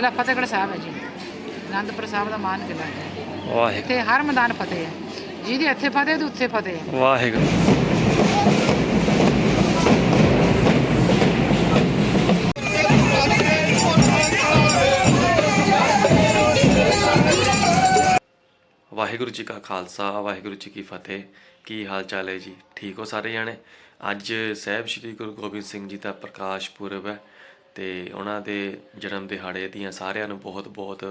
ਕਿਲਾ ਫਤਿਹਗੜ੍ਹ ਸਾਹਿਬ ਹੈ ਜੀ। ਅਨੰਦਪੁਰ ਸਾਹਿਬ ਦਾ ਮਾਨ ਕਿਲਾ ਹੈ। ਵਾਹਿਗੁਰੂ। ਇੱਥੇ ਹਰ ਮੈਦਾਨ ਫਤਿਹ ਹੈ। ਜਿਹਦੀ ਇੱਥੇ ਫਤਿਹ ਤੇ ਉੱਥੇ ਫਤਿਹ ਹੈ। ਵਾਹਿਗੁਰੂ। ਵਾਹਿਗੁਰੂ ਜੀ ਕਾ ਖਾਲਸਾ ਵਾਹਿਗੁਰੂ ਜੀ ਕੀ ਫਤਿਹ। ਕੀ ਹਾਲ ਚਾਲ ਹੈ ਜੀ? ਠੀਕ ਹੋ ਸਾਰੇ ਜਾਣੇ? ਅੱਜ ਸਾਹਿਬ ਸ੍ਰੀ ਗੁਰੂ ਗੋਬਿੰਦ ਸਿੰਘ ਜੀ ਦਾ ਪ੍ਰਕਾਸ਼ ਪੁਰਬ ਹੈ। ਤੇ ਉਹਨਾਂ ਦੇ ਜਨਮ ਦਿਹਾੜੇ ਦੀਆਂ ਸਾਰਿਆਂ ਨੂੰ ਬਹੁਤ-ਬਹੁਤ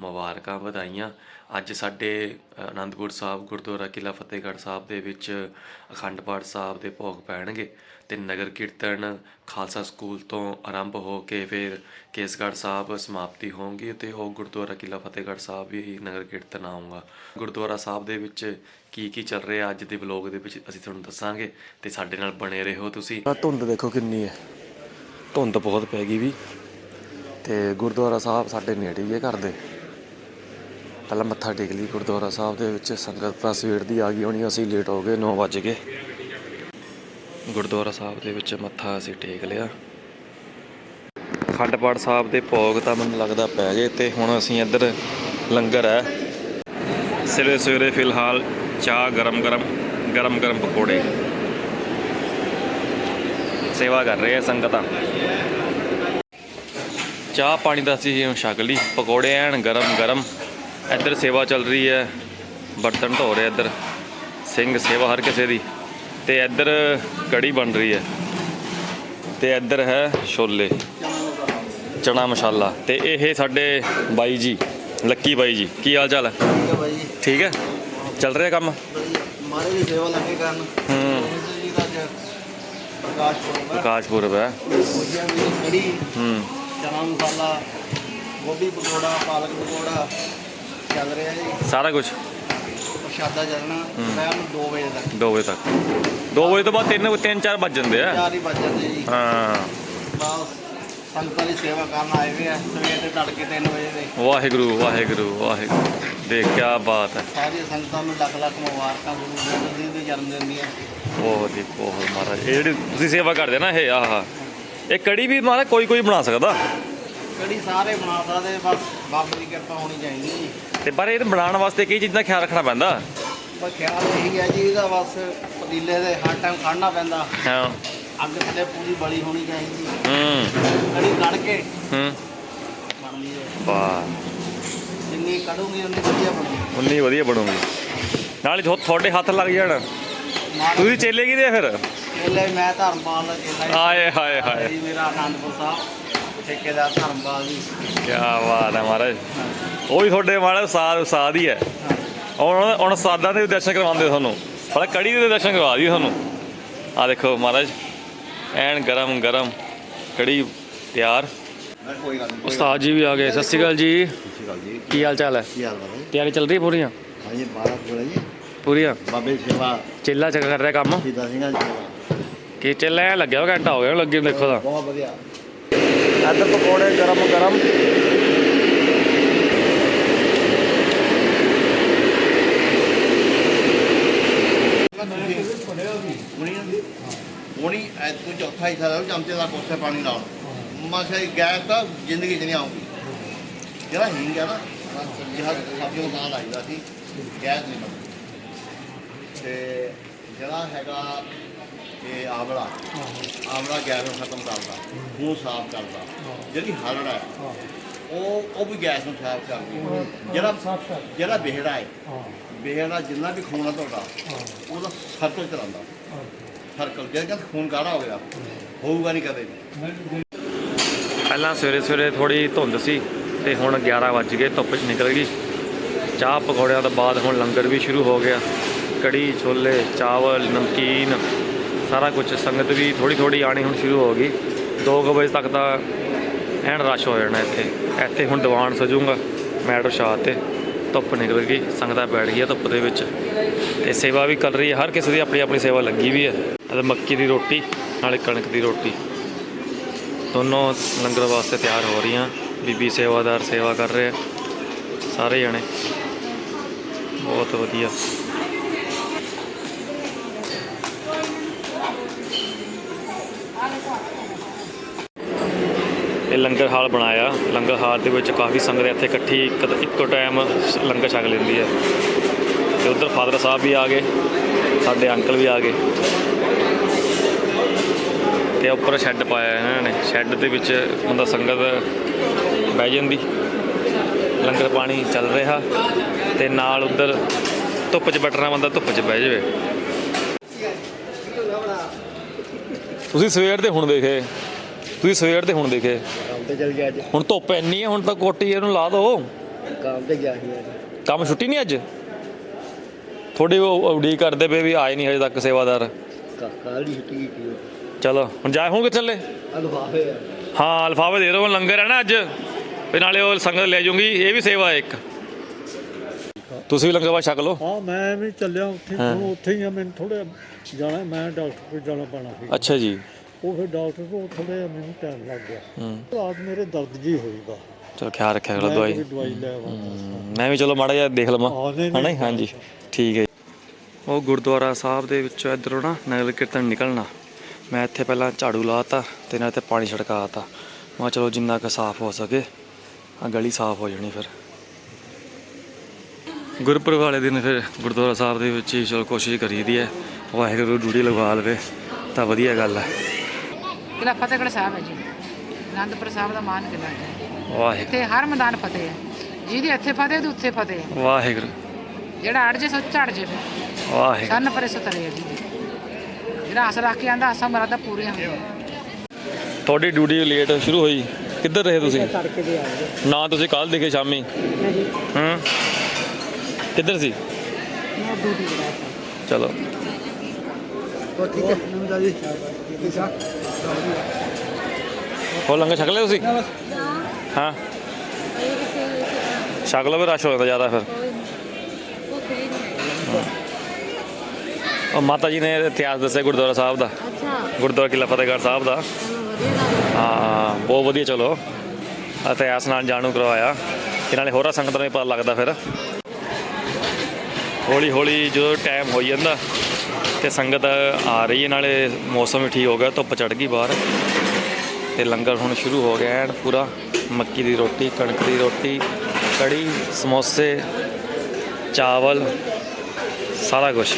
ਮੁਬਾਰਕਾਂ ਵਧਾਈਆਂ। ਅੱਜ ਸਾਡੇ ਆਨੰਦਪੁਰ ਸਾਹਿਬ, ਗੁਰਦੁਆਰਾ ਕਿਲਾ ਫਤਿਹਗੜ੍ਹ ਸਾਹਿਬ ਦੇ ਵਿੱਚ ਅਖੰਡ ਪਾਠ ਸਾਹਿਬ ਦੇ ਭੋਗ ਪੈਣਗੇ ਤੇ ਨਗਰ ਕੀਰਤਨ, ਖਾਲਸਾ ਸਕੂਲ ਤੋਂ ਆਰੰਭ ਹੋ ਕੇ ਫਿਰ ਕੇਸਗੜ੍ਹ ਸਾਹਿਬ ਸਮਾਪਤੀ ਹੋਊਗੀ ਤੇ ਉਹ ਗੁਰਦੁਆਰਾ ਕਿਲਾ ਫਤਿਹਗੜ੍ਹ ਸਾਹਿਬ ਵੀ ਨਗਰ ਕੀਰਤਨ ਆਊਗਾ। ਗੁਰਦੁਆਰਾ ਸਾਹਿਬ ਦੇ ਵਿੱਚ ਕੀ ਕੀ ਚੱਲ ਰਿਹਾ ਅੱਜ ਦੇ ਵਲੋਗ ਦੇ ਵਿੱਚ ਅਸੀਂ ਤੁਹਾਨੂੰ ਦੱਸਾਂਗੇ ਤੇ ਸਾਡੇ ਨਾਲ ਬਣੇ ਰਹੋ ਤੁਸੀਂ। ਧੁੰਦ ਦੇਖੋ ਕਿੰਨੀ ਹੈ। ਧੁੰਦ ਬਹੁਤ ਪੈ ਗਈ ਵੀ। ਤੇ ਗੁਰਦੁਆਰਾ ਸਾਹਿਬ ਸਾਡੇ ਨੇੜੇ ਹੀ ਹੈ ਘਰ ਦੇ। ਪਹਿਲਾਂ ਮੱਥਾ ਟੇਕ ਲਈ ਗੁਰਦੁਆਰਾ ਸਾਹਿਬ ਦੇ ਵਿੱਚ ਸੰਗਤ ਤਾਂ ਸਵੇਰ ਦੀ ਆ ਗਈ ਹੋਣੀ, ਅਸੀਂ ਲੇਟ ਹੋ ਗਏ 9 ਵਜੇ ਗਏ। ਗੁਰਦੁਆਰਾ ਸਾਹਿਬ ਦੇ ਵਿੱਚ ਮੱਥਾ ਅਸੀਂ ਟੇਕ ਲਿਆ। ਅਖੰਡ ਪਾਠ ਸਾਹਿਬ ਦੇ ਭੋਗ ਤਾਂ ਮੈਨੂੰ ਲੱਗਦਾ ਪੈ ਗਏ ਤੇ ਹੁਣ ਅਸੀਂ ਇੱਧਰ ਲੰਗਰ ਹੈ। ਸਵੇਰੇ ਸਵੇਰੇ ਫਿਲਹਾਲ ਚਾਹ ਗਰਮ ਗਰਮ ਗਰਮ ਗਰਮ ਪਕੌੜੇ। ਸੇਵਾ ਕਰ ਰਹੇ ਆ ਸੰਗਤਾਂ। ਚਾਹ ਪਾਣੀ ਦਾ ਹੁਣ ਛਕ ਲਈ ਪਕੌੜੇ ਐਨ ਗਰਮ ਗਰਮ। ਇੱਧਰ ਸੇਵਾ ਚੱਲ ਰਹੀ ਹੈ ਬਰਤਨ ਧੋ ਰਹੇ ਇੱਧਰ। ਸਿੰਘ ਸੇਵਾ ਹਰ ਕਿਸੇ ਦੀ। ਤੇ ਇੱਧਰ ਕੜੀ ਬਣ ਰਹੀ ਹੈ। ਤੇ ਇੱਧਰ ਹੈ ਛੋਲੇ ਚਣਾ ਮਸਾਲਾ। ਤੇ ਇਹ ਸਾਡੇ ਬਾਈ ਜੀ ਲੱਕੀ ਬਾਈ ਜੀ। ਕੀ ਹਾਲ ਚਾਲ ਹੈ? ਠੀਕ ਹੈ ਚੱਲ ਰਿਹਾ ਕੰਮ? ਮਾਰੇ ਦੀ ਸੇਵਾ ਲੱਗੇ ਕਰਨ। ਹੂੰ। ਪ੍ਰਕਾਸ਼ ਪੁਰਬ ਹੈ। ਪ੍ਰਕਾਸ਼ ਪੁਰਬ ਹੈ। ਭੁਜੀਆ ਵੀ ਕੜੀ ਹੂੰ। ਚਨਾ ਮਸਾਲਾ ਗੋਭੀ ਪਕੌੜਾ ਪਾਲਕ ਪਕੌੜਾ ਚੱਲ ਰਿਹਾ ਜੀ ਸਾਰਾ ਕੁਝ ਪ੍ਰਸ਼ਾਦਾ ਚੱਲਣਾ ਦੁਪਹਿਰ ਨੂੰ 2 ਵਜੇ ਤੱਕ। 2 ਵਜੇ ਤੱਕ 2 ਵਜੇ ਤੋਂ ਬਾਅਦ 3 3 4 ਵੱਜ ਜਾਂਦੇ ਆ। ਚਾਰ ਹੀ ਵੱਜ ਜਾਂਦੇ ਜੀ। ਹਾਂ। ਸੰਗਤਾਂ ਦੀ ਸੇਵਾ ਕਰਨ ਆਏ ਹੋਏ ਆ ਸਵੇਰ ਦੇ ਤੜਕੇ 3 ਵਜੇ ਦੇ। ਵਾਹਿਗੁਰੂ ਵਾਹਿਗੁਰੂ ਵਾਹਿਗੁਰੂ। ਦੇਖ ਕੀ ਬਾਤ ਹੈ। ਸਾਰੀਆਂ ਸੰਗਤਾਂ ਨੂੰ ਲੱਖ ਲੱਖ ਮੁਬਾਰਕਾਂ ਗੁਰੂ ਗੋਬਿੰਦ ਸਿੰਘ ਦੇ ਜਨਮ ਦਿਨ ਦੀਆਂ। ਬਹੁਤ ਹੀ ਬਹੁਤ ਮਹਾਰਾਜ। ਇਹ ਜਿਹੜੀ ਤੁਸੀਂ ਸੇਵਾ ਕਰਦੇ ਨਾ ਇਹ ਆਹਾ ਇਹ ਕੜੀ ਵੀ ਮਹਾਰਾਜ ਕੋਈ ਕੋਈ ਬਣਾ ਸਕਦਾ। ਕੜੀ ਸਾਰੇ ਬਣਾ ਸਕਦੇ ਬਸ ਬਾਬੇ ਦੀ ਕਿਰਪਾ ਹੋਣੀ ਚਾਹੀਦੀ। ਜੀ ਤੇ ਪਰ ਇਹ ਬਣਾਉਣ ਵਾਸਤੇ ਕਈ ਚੀਜ਼ਾਂ ਦਾ ਖਿਆਲ ਰੱਖਣਾ ਪੈਂਦਾ? ਬਸ ਖਿਆਲ ਇਹੀ ਹੈ ਜੀ ਇਹਦਾ ਬਸ ਪਤੀਲੇ ਦੇ ਹਰ ਟਾਈਮ ਖੜਨਾ ਪੈਂਦਾ। ਹਾਂ। ਅੱਗ ਥੱਲੇ ਪੂਰੀ ਬਲੀ ਹੋਣੀ ਚਾਹੀਦੀ। ਹੂੰ। ਕੜੀ ਕੱਢ ਕੇ ਹੂੰ ਬਣਦੀ ਹੈ ਵਾਹ। ਜਿੰਨੀ ਕੜੂਗੀ ਉਨੀ ਵਧੀਆ ਬਣਦੀ ਉਨੀ ਵਧੀਆ ਬਣੂਗੀ। ਨਾਲ ਹੀ ਥੋ- ਤੁਹਾਡੇ ਹੱਥ ਲੱਗ ਜਾਣ। ਨਾਲ ਤੁਸੀਂ ਚੇਲੇ ਕੀ ਦੇ ਫਿਰ? ਚੇਲੇ ਮੈਂ ਧਰਮਪਾਲ ਦਾ ਚੇਲਾ। ਆਏ ਹਾਏ ਹਾਏ ਜੀ ਮੇਰਾ ਆਨੰਦਪੁਰ ਸਾਹਿਬ ਠੇਕੇਦਾਰ ਧਰਮਪਾਲ ਜੀ। ਕੀ ਬਾਤ ਹੈ ਮਹਾਰਾਜ। ਉਹ ਵੀ ਤੁਹਾਡੇ ਮਹਾਰਾਜ ਉਸਤਾਦ ਉਸਤਾਦ ਹੀ ਹੈ। ਹੁਣ ਹੁਣ ਉਸਤਾਦਾਂ ਦੇ ਦਰਸ਼ਨ ਕਰਵਾਉਂਦੇ ਤੁਹਾਨੂੰ। ਪਰ ਕੜੀ ਦੇ ਦਰਸ਼ਨ ਕਰਵਾ ਦੀ ਤੁਹਾਨੂੰ। ਆ ਦੇਖੋ ਮਹਾਰਾਜ। ਐਨ ਗਰਮ ਗਰਮ ਕੜੀ ਤਿਆਰ। ਉਸਤਾਦ ਜੀ ਵੀ ਆ ਗਏ, ਸਤਿ ਸ਼੍ਰੀ ਅਕਾਲ ਜੀ। ਕੀ ਹਾਲ ਚਾਲ ਹੈ? ਕੀ ਹਾਲ ਬਾਬਾ ਤਿਆਰੀ ਚੱਲ ਰਹੀ ਹੈ ਪੂਰੀਆਂ? ਹਾਂਜੀ ਬਾਰਾਂ ਕੋਲੇ ਜੀ ਪੂਰੀਆਂ? ਬਾਬੇ ਸੇਵਾ ਚੇਲਾ ਚੱਕ ਕਰ ਰਿਹਾ ਕੰਮ? ਸਿੱਧਾ ਸਿੰਘਾਂ ਦੀ ਸੇਵਾ ਕਿ ਚੇਲਾ ਐਂ ਲੱਗਿਆ ਘੰਟਾ ਹੋ ਗਿਆ ਲੱਗੇ ਦੇਖੋ ਤਾਂ। ਬਹੁਤ ਵਧੀਆ ਇੱਧਰ ਪਕੌੜੇ ਗਰਮ ਗਰਮ ਹੁਣੀ ਹੁਣੀ ਐ ਤੂੰ ਚੌਥਾ ਹੀ ਸਾਰਾ ਚਮਚੇ ਦਾ ਕੋਸੇ ਪਾਣੀ ਲਾਉਣ ਮਾਸ਼ਾ ਇਹ ਗੈਸ ਤਾਂ ਜ਼ਿੰਦਗੀ 'ਚ ਨਹੀਂ ਆਉਂਦੀ ਜਿਹੜਾ ਹਿੰਗ ਹੈ ਨਾ, ਜਿਹੜਾ ਸਬਜ਼ੀਆਂ ਨਾਲ ਲਾਈਦਾ ਸੀ, ਗੈਸ ਨਹੀਂ ਬਣਦੀ। ਤੇ ਜਿਹੜਾ ਹੈਗਾ ਇਹ ਆਵਲਾ ਆਵਲਾ ਗੈਸ ਨੂੰ ਖਤਮ ਕਰਦਾ, ਖੂਨ ਸਾਫ਼ ਕਰਦਾ। ਜਿਹੜੀ ਹਰੜ ਹੈ ਉਹ ਉਹ ਵੀ ਗੈਸ ਨੂੰ ਸਾਫ਼ ਕਰਦੀ ਜਿਹੜਾ ਜਿਹੜਾ ਵਿਹੜਾ ਹੈ ਬਿਹੜਾ ਜਿੰਨਾ ਵੀ ਖੂਨ ਆ ਤੁਹਾਡਾ, ਉਹਦਾ ਸਰਕਲ ਚਲਾਉਂਦਾ। ਸਰਕਲ ਜੇ ਕਹਿੰਦੇ ਖੂਨ ਗਾੜਾ ਹੋ ਗਿਆ? ਹੋਊਗਾ ਨਹੀਂ ਕਦੇ ਵੀ। ਪਹਿਲਾਂ ਸਵੇਰੇ ਸਵੇਰੇ ਥੋੜੀ ਧੁੰਦ ਸੀ ਤੇ ਹੁਣ 11 ਵੱਜ ਗਏ, ਧੁੱਪ ਚ ਨਿਕਲ ਗਈ। ਚਾਹ ਪਕੌੜਿਆਂ ਤੋਂ ਬਾਅਦ ਹੁਣ ਲੰਗਰ ਵੀ ਸ਼ੁਰੂ ਹੋ ਗਿਆ। ਕੜੀ, ਛੋਲੇ, ਚਾਵਲ, ਨਮਕੀਨ, ਸਾਰਾ ਕੁਝ ਸੰਗਤ ਵੀ ਥੋੜੀ ਥੋੜੀ ਆਣੀ ਹੁਣ ਸ਼ੁਰੂ ਹੋ ਗਈ। 2 ਵਜੇ ਤੱਕ ਤਾਂ ਐਨ ਰਸ਼ ਹੋ ਜਾਣਾ ਇੱਥੇ। ਇੱਥੇ ਹੁਣ ਦੀਵਾਨ ਸਜੂਗਾ, ਮੈਟ ਸ਼ਾਹ ਤੇ ਧੁੱਪ ਨਿਕਲ ਗਈ, ਸੰਗਤਾਂ ਬੈਠ ਗਈਆਂ ਧੁੱਪ ਦੇ ਵਿੱਚ। ਤੇ ਸੇਵਾ ਵੀ ਕਰ ਰਹੀ ਹੈ, ਹਰ ਕਿਸੇ ਦੀ ਆਪਣੀ ਆਪਣੀ ਸੇਵਾ ਲੱਗੀ ਵੀ ਹੈ। ਅਤੇ ਮੱਕੀ ਦੀ ਰੋਟੀ, ਨਾਲੇ ਕਣਕ ਦੀ ਰੋਟੀ। ਦੋਨੋਂ ਲੰਗਰ ਵਾਸਤੇ ਤਿਆਰ ਹੋ ਰਹੀਆਂ। ਬੀਬੀ ਸੇਵਾਦਾਰ ਸੇਵਾ ਕਰ ਰਹੇ ਆ, ਸਾਰੇ ਜਣੇ। ਬਹੁਤ ਵਧੀਆ। ਇਹ ਲੰਗਰ ਹਾਲ ਬਣਾਇਆ। ਲੰਗਰ ਹਾਲ ਦੇ ਵਿੱਚ ਕਾਫੀ ਸੰਗਤ ਇੱਥੇ ਇਕੱਠੀ, ਇੱਕ ਇੱਕੋ ਟਾਈਮ ਲੰਗਰ ਛਕ ਲੈਂਦੀ ਹੈ। ਤੇ ਉਧਰ ਫਾਦਰ ਸਾਹਿਬ ਵੀ ਆ ਗਏ, ਸਾਡੇ ਅੰਕਲ ਵੀ ਆ ਗਏ। ਤੇ ਉੱਪਰ ਸ਼ੈੱਡ ਪਾਇਆ ਇਹਨਾਂ ਨੇ। ਸ਼ੈੱਡ ਦੇ ਵਿੱਚ ਬੰਦਾ ਸੰਗਤ ਬਹਿ ਜਾਂਦੀ। ਲੰਗਰ ਪਾਣੀ ਚੱਲ ਰਿਹਾ ਤੇ ਨਾਲ ਉਧਰ ਧੁੱਪ 'ਚ ਬੈਠਣਾ ਬੰਦਾ ਧੁੱਪ 'ਚ ਬਹਿ ਜਾਵੇ। ਤੁਸੀਂ ਸਵੇਰ ਦੇ ਹੁਣ ਦੇਖੇ। ਤੁਸੀਂ ਸਵੇਰ ਦੇ ਹੁਣ ਦੇਖੇ। ਕੰਮ ਤੇ ਚਲ ਗਿਆ ਅੱਜ। ਹੁਣ ਧੁੱਪ ਇੰਨੀ ਹੈ ਹੁਣ ਤਾਂ ਕੋਟੀ ਇਹਨੂੰ ਲਾ ਦਿਓ ਕੰਮ ਤੇ ਗਿਆ ਸੀ ਅੱਜ। ਕੰਮ ਛੁੱਟੀ ਨਹੀਂ ਅੱਜ? ਥੋੜੀ ਉਹ ਉਡੀਕ ਕਰਦੇ ਪਏ ਵੀ ਆਏ ਨਹੀਂ ਹਜੇ ਤੱਕ ਸੇਵਾਦਾਰ। ਕੱਲ ਦੀ ਛੁੱਟੀ ਕੀਤੀ। ਚਲੋ। ਹੁਣ ਜਾਏ ਹੋਣਗੇ ਚੱਲੇ ਅਲਫਾਫੇ ਆ। ਹਾਂ ਅਲਫਾਵੇ ਦੇ ਦਿਓ ਲੰਗਰ ਹੈ ਨਾ ਅੱਜ। ਤੇ ਨਾਲੇ ਉਹ ਸੰਗਤ ਲੈ ਜਾਊਗੀ ਇਹ ਵੀ ਸੇਵਾ ਹੈ ਇੱਕ। ਤੁਸੀਂ ਵੀ ਲੰਗਰ ਵਾ ਛਕ ਲਓ। ਹਾਂ ਮੈਂ ਵੀ ਚੱਲਿਆ ਉੱਥੇ ਹਾਂ। ਹੁਣ ਉੱਥੇ ਹੀ ਆ ਮੈਨੂੰ ਥੋੜਾ ਜਾਣਾ ਮੈਂ ਡਾਕਟਰ ਕੋਲ ਜਾਣਾ ਪੈਣਾ ਸੀ। ਅੱਛਾ ਜੀ। ਉਹ ਫਿਰ ਡਾਕਟਰ ਕੋਲ ਥੋੜਾ ਮੈਨੂੰ ਟਾਈਮ ਲੱਗ ਗਿਆ। ਹੂੰ। ਰਾਤ ਮੇਰੇ ਦਰਦ ਜੀ ਹੋਈਗਾ ਚਲੋ ਖਿਆਲ ਰੱਖਿਆ ਕਰੋ ਦਵਾਈ। ਦਵਾਈ ਲੈ ਮੈਂ ਵੀ ਚਲੋ ਮਾੜਾ ਜਿਹਾ ਦੇਖ ਲਵਾਂ। ਹਾਂ, ਜੀ? ਹਾਂਜੀ। ਠੀਕ ਹੈ। ਉਹ ਗੁਰਦੁਆਰਾ ਸਾਹਿਬ ਦੇ ਵਿੱਚੋਂ ਇਧਰੋਂ ਨਾ ਨਗਰ ਕੀਰਤਨ ਨਿਕਲਣਾ। ਮੈਂ ਇੱਥੇ ਪਹਿਲਾਂ ਝਾੜੂ ਲਾਤਾ ਤੇ ਨਾਲ ਤੇ ਪਾਣੀ ਛੜਕਾਤਾ। ਮੈਂ ਚਲੋ ਜਿੰਨਾ ਕੁ ਸਾਫ਼ ਹੋ ਸਕੇ ਆ ਗਲੀ ਸਾਫ਼ ਹੋ ਜਾਣੀ ਫਿਰ। ਗੁਰਪੁਰਬ ਵਾਲੇ ਦਿਨ ਫਿਰ ਗੁਰਦੁਆਰਾ ਸਾਹਿਬ ਦੇ ਵਿੱਚ ਹੀ ਚਲੋ ਕੋਸ਼ਿਸ਼ ਕਰੀਦੀ ਹੈ ਵਾਹਿਗੁਰੂ ਡੂੜੀ ਲਗਵਾ ਲਵੇ ਤਾਂ ਵਧੀਆ ਗੱਲ ਹੈ। ਕਿਲਾ ਫਤਿਹਗੜ੍ਹ ਸਾਹਿਬ ਹੈ ਜੀ। ਅਨੰਦਪੁਰ ਸਾਹਿਬ ਦਾ ਮਾਨ ਕਿਲਾ ਹੈ ਵਾਹਿਗੁਰੂ। ਇੱਥੇ ਹਰ ਮੈਦਾਨ ਫਤਿਹ ਹੈ। ਜਿਹਦੀ ਇੱਥੇ ਫਤਿਹ ਤੇ ਉੱਥੇ ਫਤਿਹ ਹੈ। ਵਾਹਿਗੁਰੂ। ਜਿਹੜਾ ਅੜ ਜੇ ਸੋ ਝੜ ਜੇ। ਵਾਹਿਗੁਰੂ। ਸੰਨ ਪਰੇ ਸੋ ਤਰੇ ਜੀ। ਜਿਹੜਾ ਆਸ ਰੱਖ ਕੇ ਆਂਦਾ ਆਸਾਂ ਮਰਾਦਾ ਪੂਰੀਆਂ ਹੁੰਦੀਆਂ। ਤੁਹਾਡੀ ਡਿਊਟੀ ਲੇਟ ਸ਼ੁਰੂ ਹੋਈ। ਕਿੱਧਰ ਰਹੇ ਤੁਸੀਂ? ਤੜਕੇ ਦੇ ਨਾ ਤੁਸੀਂ ਕੱਲ ਦੇਖੇ ਸ਼ਾਮੀ? ਨਹੀਂ। ਹੂੰ? ਕਿੱਧਰ ਸੀ? ਮੈਂ ਡਿਊਟੀ ਕਰਾ ਚਲੋ। ਉਹ ਠੀਕ ਹੈ? ਨੰਦਾ ਜੀ ਠੀਕ ਆ ਹੋ ਲੰਗਰ ਛਕ ਲਿਆ ਤੁਸੀਂ? ਹਾਂ। ਛਕ ਲਓ ਵੀ ਰਸ਼ ਹੋ ਜਾਂਦਾ ਜ਼ਿਆਦਾ ਫਿਰ। ਉਹ ਮਾਤਾ ਜੀ ਨੇ ਇਤਿਹਾਸ ਦੱਸਿਆ ਗੁਰਦੁਆਰਾ ਸਾਹਿਬ ਦਾ। ਅੱਛਾ। ਗੁਰਦੁਆਰਾ ਕਿਲਾ ਫਤਿਹਗੜ੍ਹ ਸਾਹਿਬ ਦਾ। ਹਾਂ ਬਹੁਤ ਵਧੀਆ ਚਲੋ। ਇਤਿਹਾਸ ਨਾਲ ਜਾਣੂ ਕਰਵਾਇਆ। ਤੇ ਨਾਲੇ ਹੋਰਾਂ ਸੰਗਤਾਂ ਨੂੰ ਪਤਾ ਲੱਗਦਾ ਫਿਰ। ਹੌਲੀ ਹੌਲੀ ਜਦੋਂ ਟਾਈਮ ਹੋਈ ਜਾਂਦਾ ਤੇ ਸੰਗਤ ਆ ਰਹੀ ਹੈ ਨਾਲੇ ਮੌਸਮ ਵੀ ਠੀਕ ਹੋ ਗਿਆ ਧੁੱਪ ਚੜ ਗਈ ਬਾਹਰ। ਤੇ ਲੰਗਰ ਹੁਣ ਸ਼ੁਰੂ ਹੋ ਗਿਆ ਐਨ ਪੂਰਾ। ਮੱਕੀ ਦੀ ਰੋਟੀ ਕਣਕ ਦੀ ਰੋਟੀ ਕੜੀ ਸਮੋਸੇ ਚਾਵਲ ਸਾਰਾ ਕੁਝ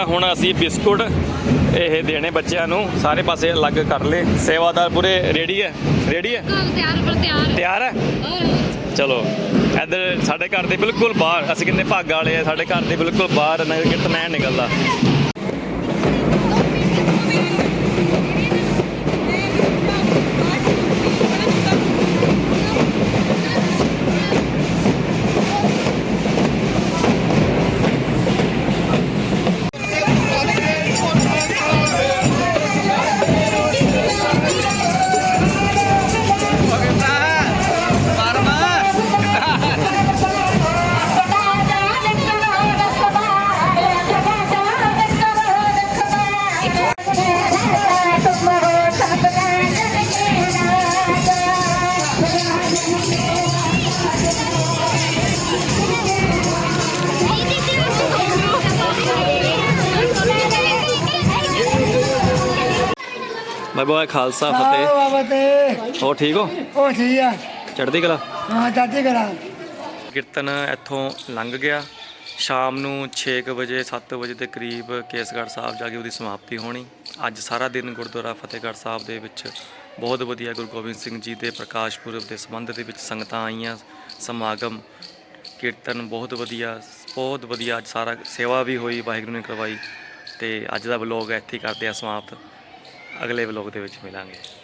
ਆ। ਹੁਣ ਅਸੀਂ ਬਿਸਕੁਟ ਇਹ ਦੇਣੇ ਬੱਚਿਆਂ ਨੂੰ। ਸਾਰੇ ਪਾਸੇ ਅਲੱਗ ਕਰ ਲਏ। ਸੇਵਾਦਾਰ ਪੂਰੇ ਰੈਡੀ ਹੈ ਰੈਡੀ ਹੈ ਤਿਆਰ ਪਰ ਤਿਆਰ। ਤਿਆਰ ਹੈ ਚਲੋ ਇੱਧਰ ਸਾਡੇ ਘਰ ਦੇ ਬਿਲਕੁਲ ਬਾਹਰ ਅਸੀਂ ਕਿੰਨੇ ਭਾਗਾਂ ਵਾਲੇ ਆ ਸਾਡੇ ਘਰ ਦੇ ਬਿਲਕੁਲ ਬਾਹਰ ਨਗਰ ਕੀਰਤਨ ਐ ਨਿਕਲਦਾ। ਬਾਈ ਬਾਈ ਖਾਲਸਾ ਫਤਿਹ। ਬਾਬਾ ਤੇ ਹੋ ਠੀਕ ਹੋ? ਉਹ ਠੀਕ ਆ। ਚੜ੍ਹਦੀ ਕਲਾ? ਹਾਂ ਚਾਚੇ ਕਰਾ ਕੀਰਤਨ ਇੱਥੋਂ ਲੰਘ ਗਿਆ। ਸ਼ਾਮ ਨੂੰ 6 ਵਜੇ 7 ਵਜੇ ਦੇ ਕਰੀਬ ਕੇਸਗੜ੍ਹ ਸਾਹਿਬ ਜਾ ਕੇ ਉਹਦੀ ਸਮਾਪਤੀ ਹੋਣੀ। ਅੱਜ ਸਾਰਾ ਦਿਨ ਗੁਰਦੁਆਰਾ ਫਤਿਹਗੜ੍ਹ ਸਾਹਿਬ ਦੇ ਵਿੱਚ ਬਹੁਤ ਵਧੀਆ ਗੁਰੂ ਗੋਬਿੰਦ ਸਿੰਘ ਜੀ ਦੇ ਪ੍ਰਕਾਸ਼ ਪੁਰਬ ਦੇ ਸੰਬੰਧ ਦੇ ਵਿੱਚ ਸੰਗਤਾਂ ਆਈਆਂ। ਸਮਾਗਮ ਕੀਰਤਨ ਬਹੁਤ ਵਧੀਆ ਬਹੁਤ ਵਧੀਆ। ਅੱਜ ਸਾਰਾ ਸੇਵਾ ਵੀ ਹੋਈ ਵਾਹਿਗੁਰੂ ਨੇ ਕਰਵਾਈ। ਤੇ ਅੱਜ ਦਾ ਵਲੋਗ ਇੱਥੇ ਹੀ ਕਰਦੇ ਆ ਸਮਾਪਤ। ਅਗਲੇ ਵਲੋਗ ਦੇ ਵਿੱਚ ਮਿਲਾਂਗੇ।